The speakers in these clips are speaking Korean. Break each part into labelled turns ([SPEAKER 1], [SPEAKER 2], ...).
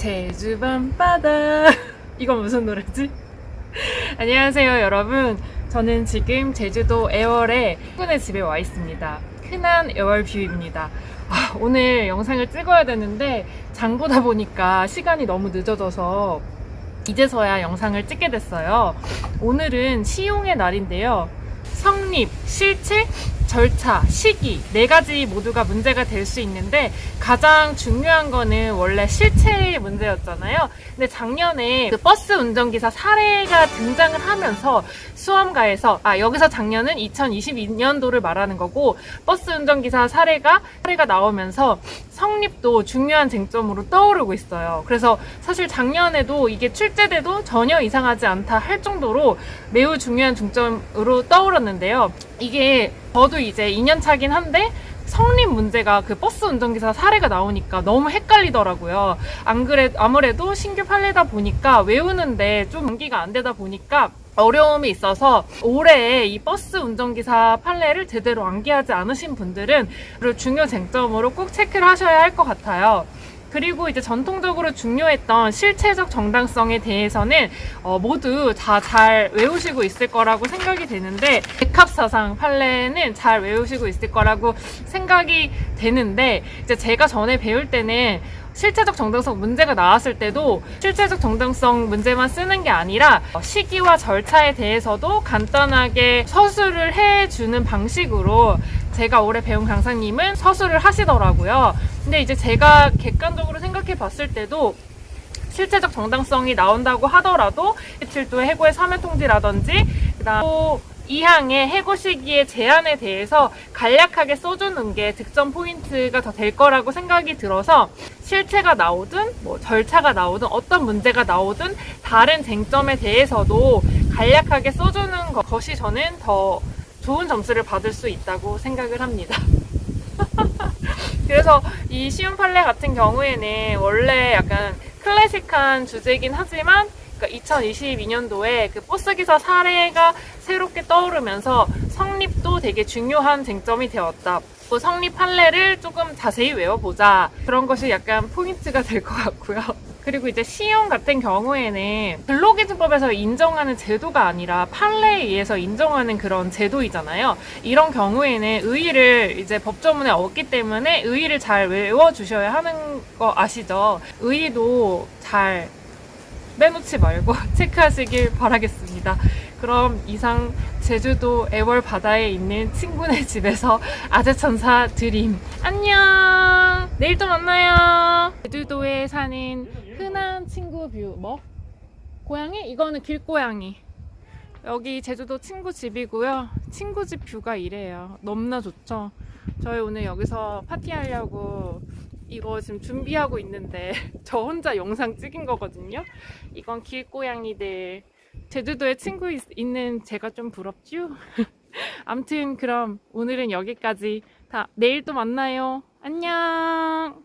[SPEAKER 1] 제주 밤바다. 이건 무슨 노래지? 안녕하세요 여러분. 저는 지금 제주도 애월에 친구네 집에 와 있습니다. 흔한 애월 뷰입니다. 아, 오늘 영상을 찍어야 되는데 장 보다 보니까 시간이 너무 늦어져서 이제서야 영상을 찍게 됐어요. 오늘은 시용의 날인데요. 성립, 실체, 절차, 시기 네 가지 모두가 문제가 될 수 있는데 가장 중요한 거는 원래 실체의 문제였잖아요. 근데 작년에 그 버스 운전기사 사례가 등장을 하면서 수험가에서 아 여기서 작년은 2022년도를 말하는 거고 버스 운전기사 사례가 사례가 나오면서 성립도 중요한 쟁점으로 떠오르고 있어요. 그래서 사실 작년에도 이게 출제돼도 전혀 이상하지 않다 할 정도로 매우 중요한 중점으로 떠올랐는데요. 이게 저도 이제 2년 차긴 한데 성립 문제가 그 버스 운전기사 사례가 나오니까 너무 헷갈리더라고요. 안 그래 아무래도 신규 판례다 보니까 외우는데 좀 연기가 안 되다 보니까 어려움이 있어서 올해 이 버스 운전기사 판례를 제대로 암기하지 않으신 분들은 그 중요 쟁점으로 꼭 체크를 하셔야 할 것 같아요. 그리고 이제 전통적으로 중요했던 실체적 정당성에 대해서는 어, 모두 다 잘 외우시고 있을 거라고 생각이 되는데 백합사상 판례는 잘 외우시고 있을 거라고 생각이 되는데 이제 제가 전에 배울 때는 실체적 정당성 문제가 나왔을 때도 실체적 정당성 문제만 쓰는 게 아니라 시기와 절차에 대해서도 간단하게 서술을 해주는 방식으로 제가 올해 배운 강사님은 서술을 하시더라고요. 근데 이제 제가 객관적으로 생각해 봤을 때도 실체적 정당성이 나온다고 하더라도 7도의 해고의 사면 통지라든지 그다음 또 이항의 해고 시기의 제한에 대해서 간략하게 써주는 게 득점 포인트가 더 될 거라고 생각이 들어서 실체가 나오든 뭐 절차가 나오든 어떤 문제가 나오든 다른 쟁점에 대해서도 간략하게 써주는 것- 것이 저는 더 좋은 점수를 받을 수 있다고 생각을 합니다. 그래서 이 시험 판례 같은 경우에는 원래 약간 클래식한 주제이긴 하지만 그러니까 2022년도에 그 버스 기사 사례가 새롭게 떠오르면서 성립도 되게 중요한 쟁점이 되었다. 그 성립 판례를 조금 자세히 외워보자. 그런 것이 약간 포인트가 될 것 같고요. 그리고 이제 시험 같은 경우에는 근로기준법에서 인정하는 제도가 아니라 판례에 의해서 인정하는 그런 제도이잖아요. 이런 경우에는 의의를 이제 법조문에 얻기 때문에 의의를 잘 외워주셔야 하는 거 아시죠? 의의도 잘 빼놓지 말고 체크하시길 바라겠습니다. 그럼 이상 제주도 애월 바다에 있는 친구네 집에서 아재천사 드림 안녕 내일 또 만나요 제주도에 사는 흔한 친구 뷰 뭐? 고양이? 이거는 길고양이 여기 제주도 친구 집이고요 친구 집 뷰가 이래요 너무나 좋죠 저희 오늘 여기서 파티하려고 이거 지금 준비하고 있는데 저 혼자 영상 찍은 거거든요 이건 길고양이들 제주도에 친구 있, 는 제가 좀 부럽죠? 암튼 그럼 오늘은 여기까지 다 내일 또 만나요. 안녕.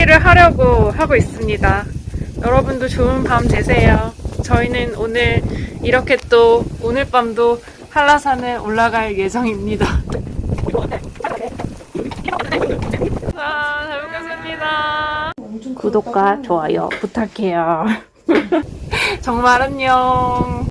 [SPEAKER 1] 를 하려고 하고 있습니다. 여러분도 좋은 밤 되세요. 저희는 오늘 이렇게 또 오늘 밤도 한라산에 올라갈 예정입니다. 자, 잘 먹겠습니다. 구독과 좋아요 부탁해요. 정말 안녕.